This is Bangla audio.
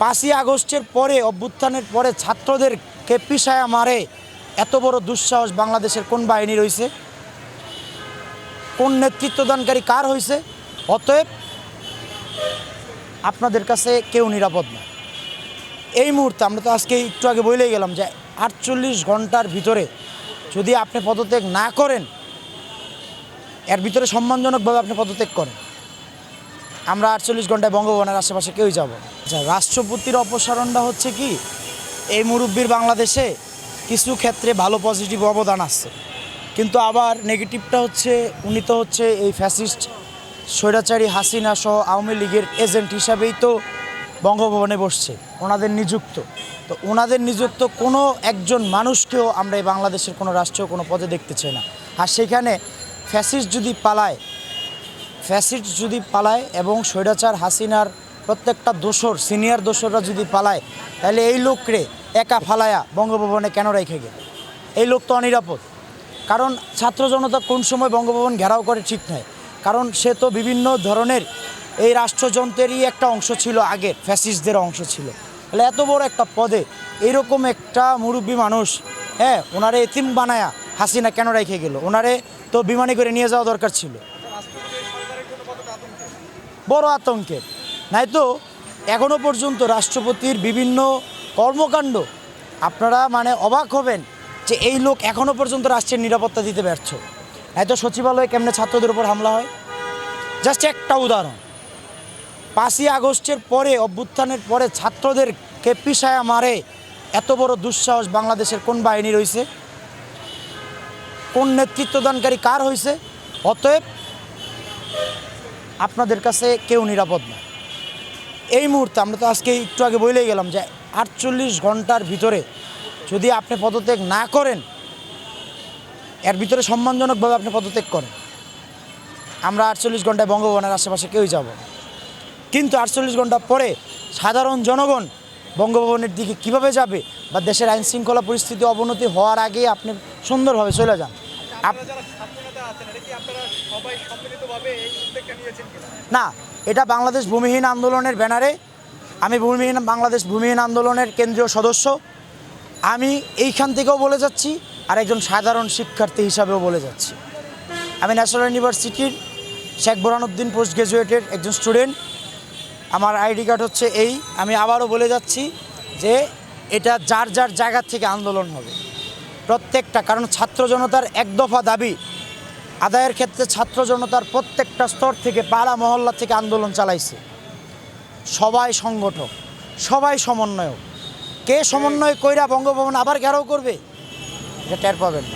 পাঁচই আগস্টের পরে, অভ্যুত্থানের পরে ছাত্রদেরকে পিসায়া মারে এত বড় দুঃসাহস বাংলাদেশের কোন বাহিনী রয়েছে? কোন নেতৃত্বদানকারী কার হয়েছে? অতএব আপনাদের কাছে কেউ নিরাপদ না। এই মুহূর্তে আমরা তো আজকে একটু আগে বলেই গেলাম যে আটচল্লিশ ঘণ্টার ভিতরে যদি আপনি পদত্যাগ না করেন, এর ভিতরে সম্মানজনকভাবে আপনি পদত্যাগ করেন। আমরা আটচল্লিশ ঘন্টায় বঙ্গভবনের আশেপাশে কেউই যাব? না। আচ্ছা রাষ্ট্রপতির অপসারণটা হচ্ছে কি? এই মুরব্বীর বাংলাদেশে কিছু ক্ষেত্রে ভালো পজিটিভ অবদান আছে। কিন্তু আবার নেগেটিভটা হচ্ছে, উনি তো হচ্ছে এই ফ্যাসিস্ট স্বৈরাচারী হাসিনা সহ আওয়ামী লীগের এজেন্ট হিসাবেই তো বঙ্গভবনে বসছে, ওনাদের নিযুক্ত। তো ওনাদের নিযুক্ত কোনো একজন মানুষকেও আমরা এই বাংলাদেশের কোনো রাষ্ট্রীয় কোনো পদে দেখতে চাই না। আর সেখানে ফ্যাসিস্ট যদি পালায় ফ্যাসিস্ট যদি পালায় এবং স্বৈরাচার হাসিনার প্রত্যেকটা দোসর সিনিয়র দোসররা যদি পালায়, তাহলে এই লোকরে একা ফালায়া বঙ্গভবনে কেন রেখে গেল? এই লোক তো অনিরাপদ। কারণ ছাত্র জনতা কোন সময় বঙ্গভবন ঘেরাও করে ঠিক নয় কারণ সে তো বিভিন্ন ধরনের এই রাষ্ট্রযন্ত্রেরই একটা অংশ ছিল আগের, ফ্যাসিস্টদের অংশ ছিল। তাহলে এত বড় একটা পদে এরকম একটা মুরব্বী মানুষ হ্যাঁ ওনারে এতিম বানায়া হাসিনা কেন রেখে গেল? ওনারে তো বিমানে করে নিয়ে যাওয়া দরকার ছিল। বড় আতঙ্কের নাই তো এখনও পর্যন্ত রাষ্ট্রপতির বিভিন্ন কর্মকাণ্ড, আপনারা মানে অবাক হবেন যে এই লোক এখনও পর্যন্ত রাষ্ট্রের নিরাপত্তা দিতে ব্যর্থ। নাই তো সচিবালয়ে কেমনে ছাত্রদের উপর হামলা হয়? জাস্ট একটা উদাহরণ। পাঁচই আগস্টের পরে, অভ্যুত্থানের পরে ছাত্রদেরকে পিসায়া মারে এত বড় দুঃসাহস বাংলাদেশের কোন বাহিনী রয়েছে কোন নেতৃত্বদানকারী কার হয়েছে অতএব আপনাদের কাছে কেউ নিরাপদ না। এই মুহূর্তে আমরা তো আজকে একটু আগে বলেই গেলাম যে আটচল্লিশ ঘণ্টার ভিতরে যদি আপনি পদত্যাগ না করেন, এর ভিতরে সম্মানজনকভাবে আপনি পদত্যাগ করেন। আমরা আটচল্লিশ ঘন্টায় বঙ্গভবনের আশেপাশে কেউই যাব কিন্তু আটচল্লিশ ঘণ্টা পরে সাধারণ জনগণ বঙ্গভবনের দিকে কীভাবে যাবে বা দেশের আইন শৃঙ্খলা পরিস্থিতি অবনতি হওয়ার আগে আপনি সুন্দরভাবে চলে যান। না, এটা বাংলাদেশ ভূমিহীন আন্দোলনের ব্যানারে। আমি ভূমিহীন, বাংলাদেশ ভূমিহীন আন্দোলনের কেন্দ্রীয় সদস্য। আমি এইখান থেকেও বলে যাচ্ছি, আর একজন সাধারণ শিক্ষার্থী হিসাবেও বলে যাচ্ছি। আমি ন্যাশনাল ইউনিভার্সিটির শেখ বোরানুদ্দিন পোস্ট গ্রাজুয়েটের একজন স্টুডেন্ট। আমার আইডি কার্ড হচ্ছে এই। আমি আবারও বলে যাচ্ছি যে এটা যার যার জায়গা থেকে আন্দোলন হবে। প্রত্যেকটা, কারণ ছাত্র জনতার এক দফা দাবি আদায়ের ক্ষেত্রে ছাত্র জনতার প্রত্যেকটা স্তর থেকে পাড়া মহল্লা থেকে আন্দোলন চালাইছে। সবাই সংগঠক, সবাই সমন্বয়ক। কে সমন্বয় কইরা বঙ্গভবন আবার ঘেরাও করবে, এটা টের পাবেন না।